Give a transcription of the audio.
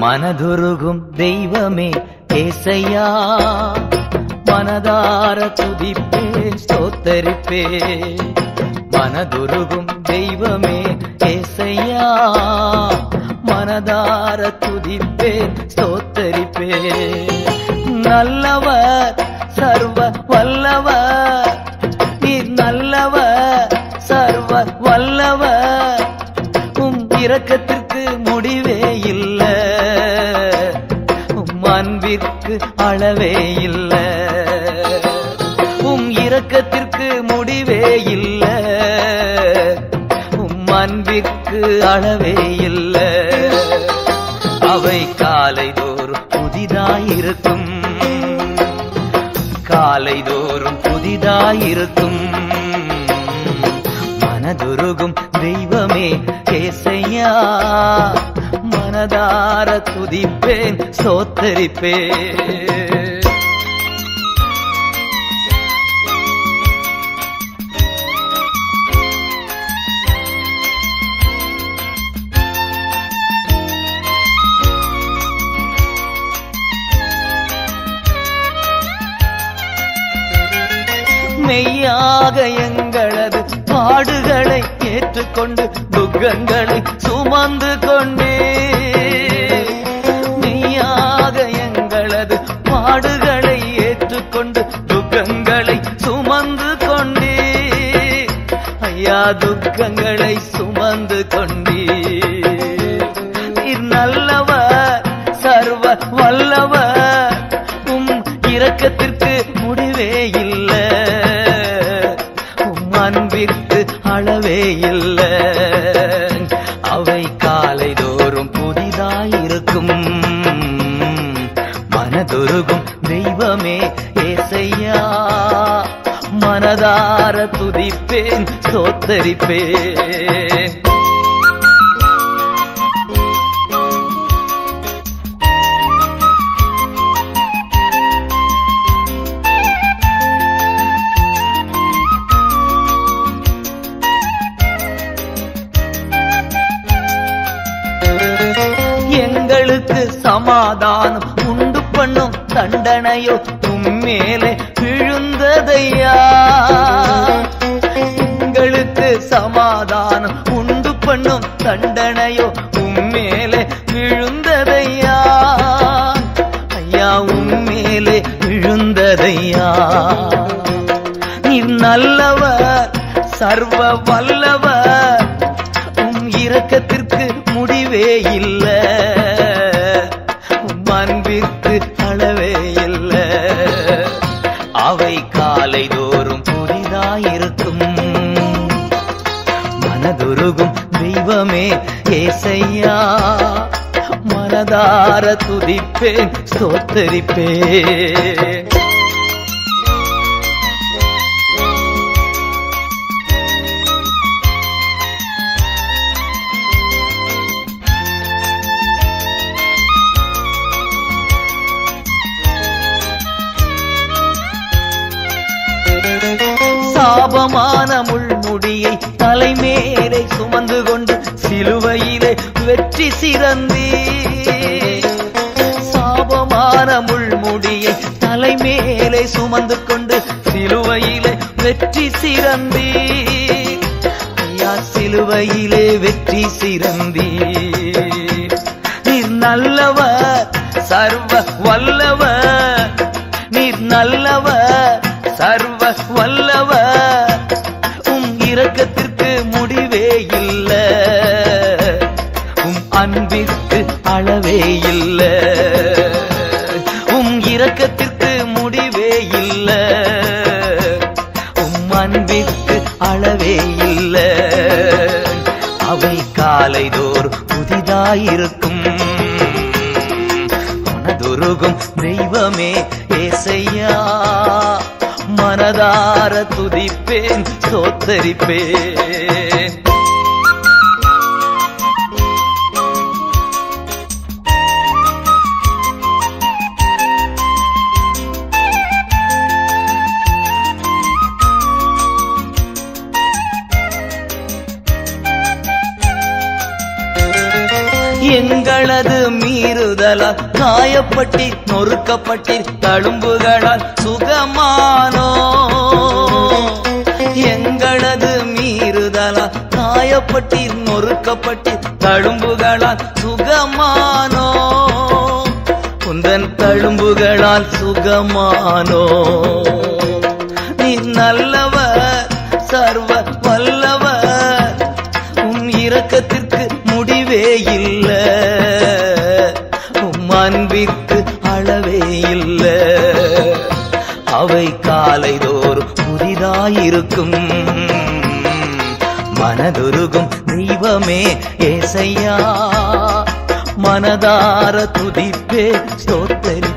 மனதுருகும் தெய்வமே ஏசையா. மனதார துதிப்பே ஸ்தோத்தரிப்பே. மனதுருகும் தெய்வமே ஏசையா. மனதார துதிப்பே ஸ்தோத்தரிப்பே. நல்லவர் சர்வ வல்லவர். நீர் நல்லவர் சர்வ வல்லவர். உம் இரக்கத்திற்கு முடிவு. அளவே இல்ல. உம் இரக்கத்திற்கு முடிவே இல்ல. உம் அன்பிற்கு அளவே இல்ல. அவை காலைதோறும் புதிதாயிருக்கும். காலைதோறும் புதிதாயிருக்கும். மனதுருகும் தெய்வமே கேசையா. மனதார துதிப்பேன் சோத்தரிப்பேன். மெய்யாக எங்களது பாடுகளை ஏற்றுக்கொண்டு துக்கங்களை சுமந்து கொண்டே கொண்டு துக்கங்களை சுமந்து கொண்டே ஐயா துக்கங்களை சுமந்து கொண்டே நல்லவர் சர்வ வல்லவர். உம் இரக்கத்திற்கு முடிவே இல்ல. உம் அன்பிற்கு அளவே இல்ல. அவை காலை தோறும் புதிதாயிருக்கும் மனதுருகும் தெய்வமே மனதார துதிப்பேன் சோத்தரிப்பேன் எங்களுக்கு சமாதானம் உண்டு பண்ணும் தண்டனையோ உம்மேலே வந்ததையா எங்களுக்கு சமாதானம் உண்டு பண்ணும் தண்டனையோ உம்மேலே விழுந்ததையா? ஐயா உம்மேலே விழுந்ததையா? நீ நல்லவர் சர்வ வல்லவர். உம் இரக்கத்திற்கு முடிவே இல்லை. இருக்கும் மனதுருகும் தெய்வமே ஏசையா மனதார துதிப்பேன் ஸ்தோத்தரிப்பேன். சாபமான முள்முடியை தலைமேரை சுமந்து கொண்டு சிலுவையிலே வெற்றி சிறந்தே சாபமான முள்முடியை தலைமேலே சுமந்து கொண்டு சிலுவையிலே வெற்றி சிறந்தே ஐயா சிலுவையிலே வெற்றி சிறந்தே நீர் நல்லவர் சர்வ வல்லவர். நீர் நல்லவர் சர்வ வல்ல காணவே இல்லை. அவை காலைதோர் புதிதாயிருக்கும். மனதுருகும் தெய்வமே ஏசையா. மனதார துதிப்பேன் சோத்தரிப்பேன் எங்களது மீறுதலால் காயப்பட்டி நொறுக்கப்பட்டி தழும்புகளால் சுகமானோ? எங்களது மீறுதலால் காயப்பட்டி நொறுக்கப்பட்டி தழும்புகளால் சுகமானோ? உந்தன் தழும்புகளால் சுகமானோ? நீ நல்லவர் சர்வ வல்லவர். உன் இரக்கத்திற்கு அவை காலைதோறும் புதிதாயிருக்கும். மனதுருகும் தெய்வமே ஏசையா. மனதார துதிப்பே ஸ்தோத்தரி.